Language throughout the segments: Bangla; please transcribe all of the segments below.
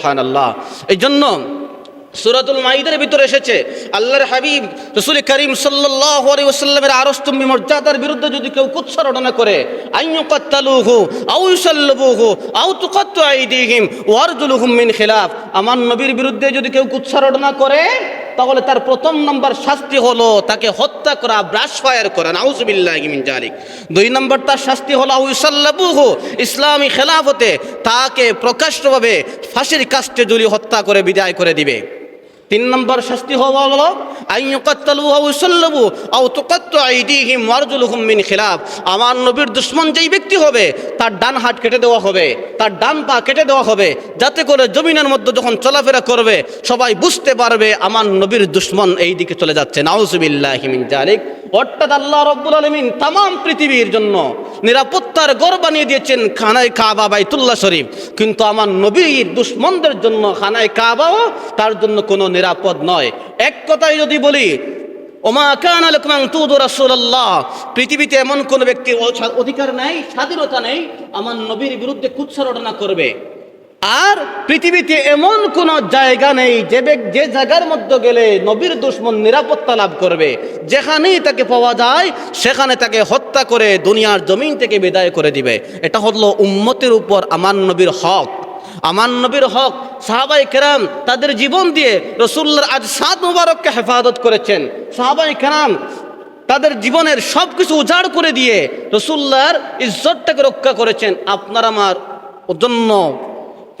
সুবাহান আল্লাহ এই জন্য সুরাতুল মাইদের ভিতরে এসেছে, আল্লাহর হাবিব রসুল করিম সাল্লাহ আরস্তম্বী মর্যাদার বিরুদ্ধে যদি কেউ করে আইদিহিম ওয়ারজুলুহুম মিন খিলাফ। আমার নবীর বিরুদ্ধে যদি কেউ কুৎসরণনা করে তাহলে তার প্রথম নম্বর শাস্তি হলো তাকে হত্যা করা ব্রাশ ফায়ার করা নাউজুবিল্লাহি মিন দুই নম্বর তার শাস্তি হলো আউসাল্লাবুহ ইসলামী খেলাফতে তাকে প্রকাশ্যভাবে ফাঁসির কাস্টে জুলি হত্যা করে, বিদায় করে দিবে। তিন নম্বর শাস্তি হওয়া হলো মিন খিলাফ। আমার নবীর দুশ্মন যেই ব্যক্তি হবে, তার ডান হাত কেটে দেওয়া হবে, তার ডান পা কেটে দেওয়া হবে, যাতে করে জমিনের মধ্যে যখন চলাফেরা করবে, সবাই বুঝতে পারবে আমার নবীর দুশমন এই দিকে চলে যাচ্ছে। নাউজুবিল্লাহি মিন জালিক অর্থাৎ আল্লাহ রব্বুল আলমিন তাম পৃথিবীর জন্য নিরাপত্তার গড় বানিয়ে দিয়েছেন খানায় কাবা বাইতুল্লাহ শরীফ। কিন্তু আমার নবীর দুশ্মনদের জন্য খানায় কাবাও তার জন্য কোনো নিরাপদ নয়। এক কথায় যদি বলি, ওমা কান আলকমাং তুদ রাসূলুল্লাহ, পৃথিবীতে এমন কোন ব্যক্তি অধিকার নেই, স্বাধীনতা নেই, আমার নবীর বিরুদ্ধে কুৎসরণা করবে। আর পৃথিবীতে এমন কোন জায়গা নেই যে যে জায়গার মধ্যে গেলে নবীর দুশ্মন নিরাপত্তা লাভ করবে। যেখানেই তাকে পাওয়া যায়, সেখানে তাকে হত্যা করে দুনিয়ার জমিন থেকে বিদায় করে দিবে। এটা হলো উম্মতের উপর আমার নবীর হক। আমার নবীর হক সাহাবাই কেরাম তাদের জীবন দিয়ে রসুল্লার আজ সাত মুবারককে হেফাজত করেছেন। সাহাবাই কেরাম তাদের জীবনের সব কিছু উজাড় করে দিয়ে রসুল্লার ইজ্জতটাকে রক্ষা করেছেন। আপনার আমার জন্য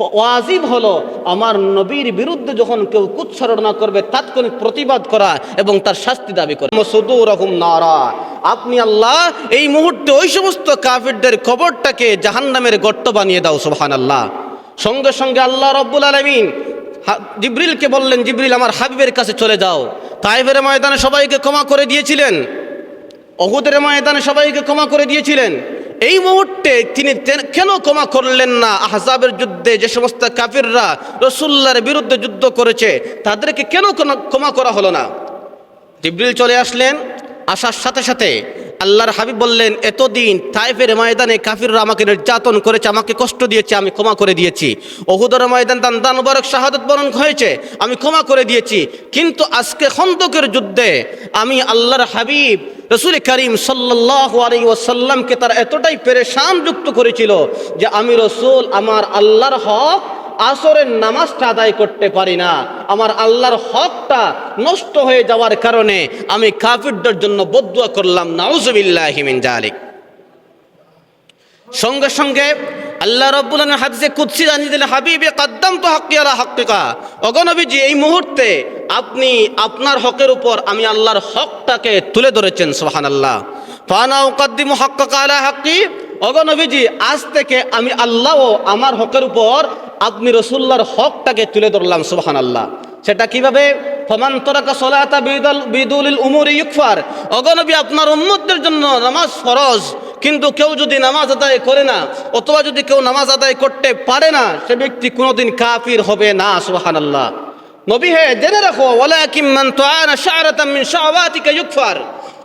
ওয়াজিব হলো আমার নবীর বিরুদ্ধে যখন কেউ কুৎসরণা করবে, তাৎক্ষণিক প্রতিবাদ করা এবং তার শাস্তি দাবি করে। মসুদুর রকম নারা। আপনি আল্লাহ এই মুহূর্তে ওই সমস্ত কাফিরদের কবরটাকে জাহান্নামের গর্ত বানিয়ে দাও সুবহান আল্লাহ সঙ্গে সঙ্গে আল্লাহ রব্বুল আলমিন জিব্রিলকে বললেন, জিব্রিল, আমার হাবিবের কাছে চলে যাও। তাইফের ময়দানে সবাইকে ক্ষমা করে দিয়েছিলেন। অহুদের ময়দানে সবাইকে ক্ষমা করে দিয়েছিলেন। এই মুহূর্তে তিনি কেন ক্ষমা করলেন না? আহজাবের যুদ্ধে যে সমস্ত কাফিররা রসুল্লার বিরুদ্ধে যুদ্ধ করেছে, তাদেরকে কেন ক্ষমা করা হলো না? জিব্রিল চলে আসলেন, আসার সাথে সাথে আল্লাহর হাবিব বললেন, এতদিন তাইফের ময়দানে কাফিররা আমাকে নির্যাতন করেছে, আমাকে কষ্ট দিয়েছে, আমি ক্ষমা করে দিয়েছি। অহুদর ময়দান দান দান মুবারক শাহাদত বরণ হয়েছে, আমি ক্ষমা করে দিয়েছি। কিন্তু আজকে খন্দকের যুদ্ধে আমি আল্লাহর হাবিব, রসুল করিম সাল্লাহ আলী ওয়াসাল্লামকে তার এতটাই পেরেশান যুক্ত করেছিল যে আমি রসুল, আমার আল্লাহর হক আসরের নামাজটা আদায় করতে পারি না। আমার আল্লাহর হকটা নষ্ট হয়ে যাওয়ার কারণে আমি কাফিরদের জন্য বদুয়া করলাম নাউজুবিল্লাহিমিন জালিক সঙ্গে সঙ্গে আল্লাহ রব্বুল হাদিসে কুৎসি জানিয়ে দিলেন, হাবিবে কাদ্দাম তো হাক্কিয়ালা হাক্কিকা। অগনবীজি এই মুহূর্তে আপনি আপনার হকের উপর আমি আল্লাহর হকটাকে তুলে ধরেছেন সোহান আল্লাহ ফানা উকাদ্দিমু হাক্কাকা আলা হাক্কি। অগনবীজি আজ থেকে আমি আল্লাহও আমার হকের উপর আপনি রসুল্লাহর হকটাকে তুলে ধরলাম সুবাহান আল্লাহ সেটা কীভাবে? ফমান আপনার উম্মতদের জন্য নামাজ ফরজ, কিন্তু কেউ যদি নামাজ আদায় করে না, অথবা যদি কেউ নামাজ আদায় করতে পারে না, সে ব্যক্তি কোনোদিন কাফির হবে না সুহান আল্লাহ নবী হে, জেনে রাখো ওলা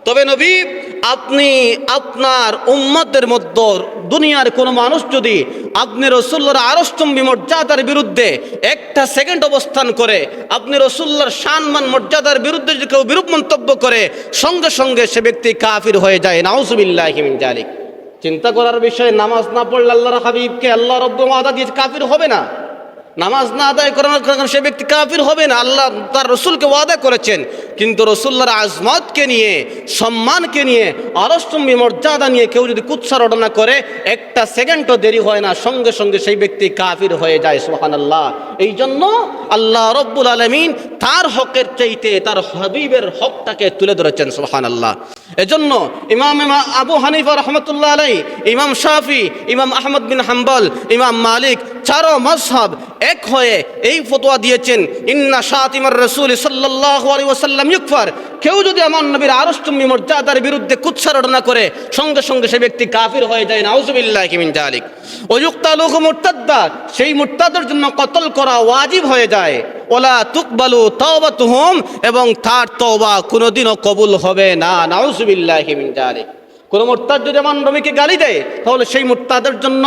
তবে নবী, আপনি আপনার উম্মতের মধ্যে দুনিয়ার কোনো মানুষ যদি আপনি রসুল্লার আরস্তম্বী মর্যাদার বিরুদ্ধে একটা সেকেন্ড অবস্থান করে, আপনি রসুল্লার সম্মান মর্যাদার বিরুদ্ধে যদি কেউ বিরূপ মন্তব্য করে, সঙ্গে সঙ্গে সে ব্যক্তি কাফির হয়ে যায়। নাউজুবিল্লাহ হিমিন জালিক চিন্তা করার বিষয়ে, নামাজ না পড়লে আল্লাহর হাবিবকে আল্লাহ রব্ব আদা দিয়ে কাফির হবে না। নামাজ না আদায় করানোর কারণে সে ব্যক্তি কাফির হবে না। আল্লাহ তার রসুলকে ওয়াদা করেছেন। কিন্তু রসুল্লাহর আজমতকে নিয়ে, সম্মানকে নিয়ে আরস্তম্বী মর্যাদা নিয়ে কেউ যদি কুৎসা রটনা করে, একটা সেকেন্ডও দেরি হয় না। সঙ্গে সঙ্গে সেই ব্যক্তি কাফির হয়ে যায় সোহান আল্লাহ এই জন্য আল্লাহ রব্বুল আলমিন তার হকের চাইতে, তার হাবিবের হকটাকে তুলে ধরেছেন সোহান আল্লাহ এজন্য ইমাম ইমা আবু হানিফা রহমতুল্লাহ আলাই ইমাম শাফি, ইমাম আহমদ বিন হাম্বল, ইমাম মালিক চারো মজহব এক হয়ে এই ফতোয়া দিয়েছেন, ইন্না শাতিমার রসুল সাল্লাহ ইউকফার। কেউ যদি আমার নবীর আরষ্টমী মর্যাদার বিরুদ্ধে কুৎসারণা করে, সঙ্গে সঙ্গে সে ব্যক্তি কাফির হয়ে যায়, নাউজুবিল্লাহ কিমিন জালিক অযুক্তালুক মুরতাদ্দা, সেই মুরতাদের জন্য কতল করা ওয়াজিব হয়ে যায়। ওলা তুকবালু তওবা তুহুম এবং তার তওবা কোনোদিনও কবুল হবে না, নাউজুবিল্লাহ কিমিন জালিক কোনো মুরতাদ যদি আমার নবীকে গালি দেয়, তাহলে সেই মুরতাদের জন্য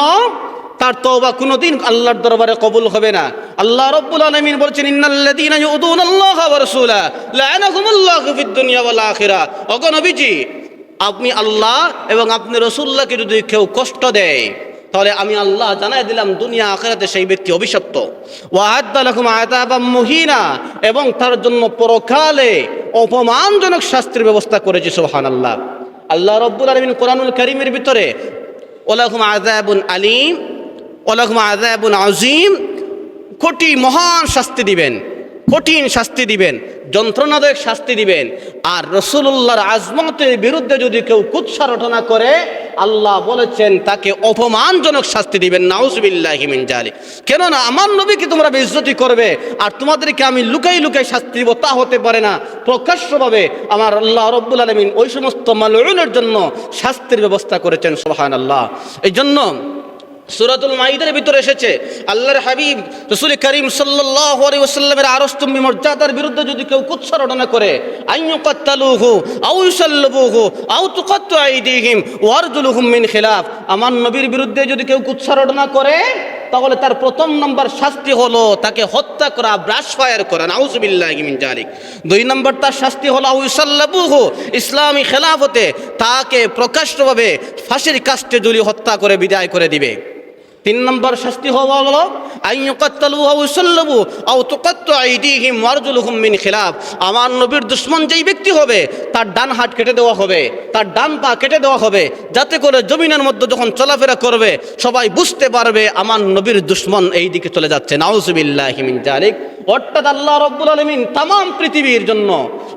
তার তওবা কোনোদিন আল্লাহর দরবারে কবুল হবে না। আল্লাহ রব্বুল আলামিন বলছেন, ইন্নাল্লাযীনা ইউদুনা আল্লাহ ওয়া রাসূলা লা'নাহুমুল্লাহু ফিদ দুনিয়া ওয়াল আখিরা ওগো নবীজি, আপনি আল্লাহ এবং আপনি রসুল্লাহকে যদি কেউ কষ্ট দেয়, তাহলে আমি আল্লাহ জানাই দিলাম, দুনিয়া আখেরাতে সেই ব্যক্তি অভিশপ্ত। ওয়াহাদ্দালাকুম আয়াতাবাম মুহিনা, এবং তার জন্য পরকালে অপমানজনক শাস্তির ব্যবস্থা করেছে, সুবহানাল্লাহ। আল্লাহ আল্লাহ রব্বুল আলামিন কোরআনুল কারীমের ভিতরে ওলাকুম আযাবুন আলিম। ওলাকুম আযাবুন আজিম কোটি মহান শাস্তি দিবেন, কঠিন শাস্তি দিবেন, যন্ত্রণাদায়ক শাস্তি দিবেন। আর রসুল্লাহর আজমতের বিরুদ্ধে যদি কেউ কুৎসা রটনা করে, আল্লাহ বলেছেন তাকে অপমানজনক শাস্তি দিবেন নাউজবিল্লাহিমিন জালি কেননা আমার নবীকে তোমরা বেইজ্জতি করবে, আর তোমাদেরকে আমি লুকাই লুকাই শাস্তি দিব, তা হতে পারে না। প্রকাশ্যভাবে আমার আল্লাহ রব্বুল আলমিন ওই সমস্ত মালুনের জন্য শাস্তির ব্যবস্থা করেছেন সোহান আল্লাহ এই জন্য সুরাতুল মাইদের ভিতরে এসেছে। আল্লাহর হাবিব, রসুল করিম সাল্লাহ আলী আরস্তম্বী মর্যাদার বিরুদ্ধে যদি কেউ রটনা করে, আইয়ুকাত্তালুহু আউ ইউসাল্লবুহু আউ তুকাত্তু আইদিহিম ওয়ারজুলুহুম মিন খিলাফ। আমার নবীর বিরুদ্ধে যদি কেউ রটনা করে, তাহলে তার প্রথম নম্বর শাস্তি হলো তাকে হত্যা করা ব্রাশ ফায়ার করা, নাউজুবিল্লাহি মিন জালিক দুই নম্বর তার শাস্তি হলো আউ ইউসাল্লাবুহু, ইসলামী খেলাফতে তাকে প্রকাশ্যভাবে ফাঁসির কাস্টে জুলি হত্যা করে, বিদায় করে দিবে। তিন নম্বর শাস্তি হওয়া হলো খিলাফ। আমার নবীর দুশমন যেই ব্যক্তি হবে, তার ডান হাত কেটে দেওয়া হবে, তার ডান পা কেটে দেওয়া হবে, যাতে করে জমিনের মধ্যে যখন চলাফেরা করবে, সবাই বুঝতে পারবে আমার নবীর দুশমন এই দিকে চলে যাচ্ছে। নাউজুবিল্লাহি মিন জালিক অর্থাৎ আল্লাহ রব্বুল আলমিন তাম পৃথিবীর জন্য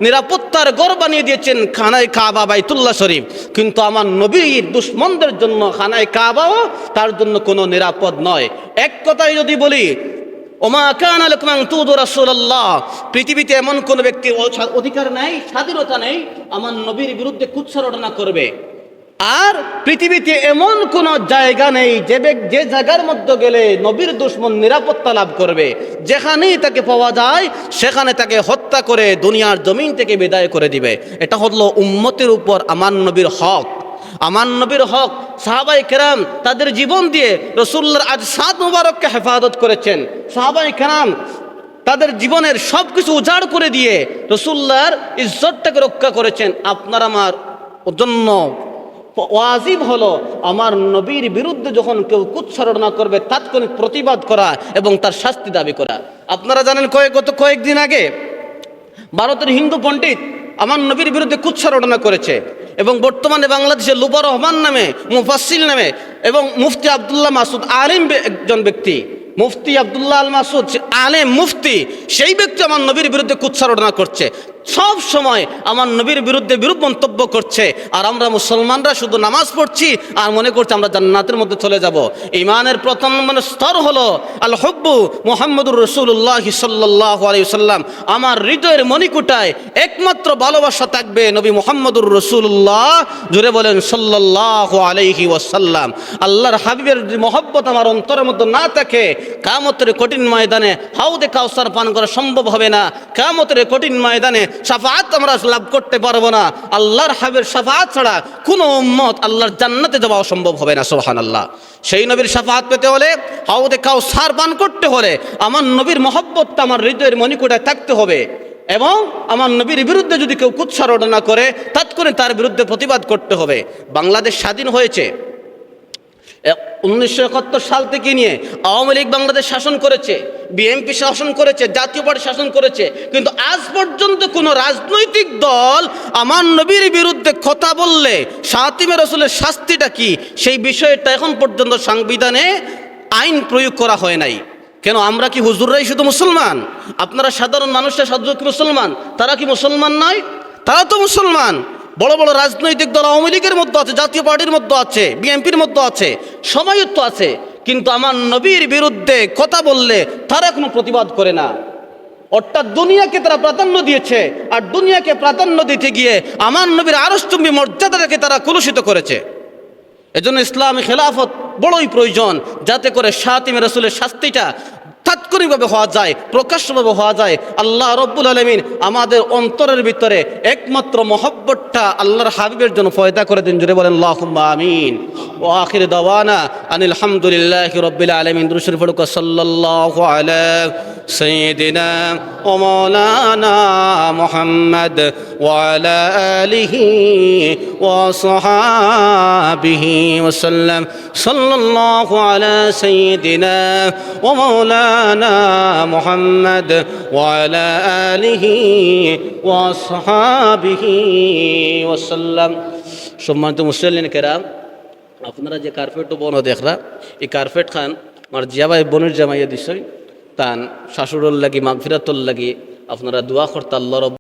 নিরাপত্তার গড় বানিয়ে দিয়েছেন খানায় কাবা বাইতুল্লাহ শরীফ। কিন্তু আমার নবীর দুশ্মনদের জন্য খানায় কাবাও তার জন্য কোনো নিরাপদ নয়। এক কথায় যদি বলি, ওমা কান আলকমাং তুদু পৃথিবীতে এমন কোন ব্যক্তি অধিকার নাই, স্বাধীনতা নেই, আমার নবীর বিরুদ্ধে কুৎসা রটনা করবে। আর পৃথিবীতে এমন কোন জায়গা নেই, যে যে জায়গার মধ্যে গেলে নবীর দুশ্মন নিরাপত্তা লাভ করবে। যেখানেই তাকে পাওয়া যায়, সেখানে তাকে হত্যা করে দুনিয়ার জমিন থেকে বিদায় করে দিবে। এটা হলো উম্মতের উপর আমার নবীর হক। আমার নবীর হক সাহাবাই কেরাম তাদের জীবন দিয়ে রসুল্লার আজ সাত মুবারককে হেফাজত করেছেন। সাহাবাই কেরাম তাদের জীবনের সব কিছু উজাড় করে দিয়ে রসুল্লার ইজ্জতটাকে রক্ষা করেছেন। আপনার আমার জন্য ওয়াজিব হলো আমার নবীর বিরুদ্ধে যখন কেউ কুৎসারণা করবে, তাৎক্ষণিক প্রতিবাদ করা এবং তার শাস্তি দাবি করা। আপনারা জানেন কয়েক, গত কয়েকদিন আগে ভারতের হিন্দু পণ্ডিত আমার নবীর বিরুদ্ধে কুৎসারণা করেছে। এবং বর্তমানে বাংলাদেশে লুবা রহমান নামে মুফাসিল নামে এবং মুফতি আবদুল্লাহ মাসুদ আলিম একজন ব্যক্তি। মুফতি আবদুল্লাহ আল মাসুদ, সে আলেম মুফতি, সেই ব্যক্তি আমার নবীর বিরুদ্ধে কুৎসারণা করছে। সব সময় আমার নবীর বিরুদ্ধে বিরূপ মন্তব্য করছে। আর আমরা মুসলমানরা শুধু নামাজ পড়ছি, আর মনে করছি আমরা জান্নাতের মধ্যে চলে যাব। ইমানের প্রথম মানে স্তর হলো আল হব্বু মোহাম্মদুর রসুল্লাহ সাল্লাহ আলাইসাল্লাম আমার হৃদয়ের মণিকুটায় একমাত্র ভালোবাসা থাকবে নবী মোহাম্মদুর রসুল্লাহ জুড়ে বলেন সাল্লাহ আলাইহি ওয়াসাল্লাম। আল্লাহর হাবিবের মহব্বত আমার অন্তরের মধ্যে না থাকে কামতের কঠিন ময়দানে হাউদে কাউসার পান করা সম্ভব হবে না। কামতের কঠিন ময়দানে সাফাত আমরা লাভ করতে পারব না। আল্লাহর হাবিবের সাফাত ছাড়া কোনো উম্মত আল্লাহর জান্নাতে যাওয়া সম্ভব হবে না সোহান আল্লাহ সেই নবীর সাফাত পেতে হলে, হাউদে কাউসার পান করতে হলে আমার নবীর মহব্বতটা আমার হৃদয়ের মণিকুটায় থাকতে হবে। এবং আমার নবীর বিরুদ্ধে যদি কেউ কুৎসারণা করে তৎক্ষণে তার বিরুদ্ধে প্রতিবাদ করতে হবে। বাংলাদেশ স্বাধীন হয়েছে। উনিশশো একাত্তর সাল থেকে নিয়ে আওয়ামী লীগ বাংলাদেশ শাসন করেছে, বিএনপি শাসন করেছে, জাতীয় পার্টি শাসন করেছে, কিন্তু আজ পর্যন্ত কোনো রাজনৈতিক দল আমার নবীর বিরুদ্ধে কথা বললে সাতিমে রসুলের শাস্তিটা কি? সেই বিষয়টা এখন পর্যন্ত সংবিধানে আইন প্রয়োগ করা হয় নাই। কেন, আমরা কি হুজুররাই শুধু মুসলমান? আপনারা সাধারণ মানুষরা কি মুসলমান, তারা কি মুসলমান নয়? তারা তো মুসলমান। বড় বড় রাজনৈতিক দল আওয়ামী লীগের মধ্যে আছে, জাতীয় পার্টির মধ্যে আছে, বিএনপির মধ্যে আছে তো আছে, কিন্তু আমার নবীর বিরুদ্ধে কথা বললে তারা কোনো প্রতিবাদ করে না। অর্থাৎ দুনিয়াকে তারা প্রাধান্য দিয়েছে, আর দুনিয়াকে প্রাধান্য দিতে গিয়ে আমার নবীর আরষ্টম্বী মর্যাদাটাকে তারা কলুষিত করেছে। এজন্য ইসলামী খেলাফত বড়ই প্রয়োজন, যাতে করে সাতিম রসুলের শাস্তিটা তাৎক্ষণিকভাবে হওয়া যায়, প্রকাশ্যভাবে হওয়া যায়, আল্লাহ রব্বুল আলমিন আমাদের অন্তরের ভিতরে একমাত্র মহব্বতটা আল্লাহর হাবিবের জন্য ফয়দা করে দিন জুড়ে বলেন আমিন। ও আখির দাওয়ানা আনিল হামদুলিল্লাহ রব্বিল আলমিন দুরুশরীফ ফরুক সাল্লাল্লাহু আলা سيدنا ومولانا محمد وعلى آله وصحابه وسلم صلى الله على سيدنا ومولانا محمد وعلى آله وصحابه وسلم সম্মানিত মুসলিন কেরাম আপনারা যে কার্পেট বন দেখরা এই কার্পেট খান আমার জিয়াবাই বনের জামাইয়া দিছই তান শাশুড়র লাগি, মাগফিরাতর লাগি আপনারা দোয়া করতে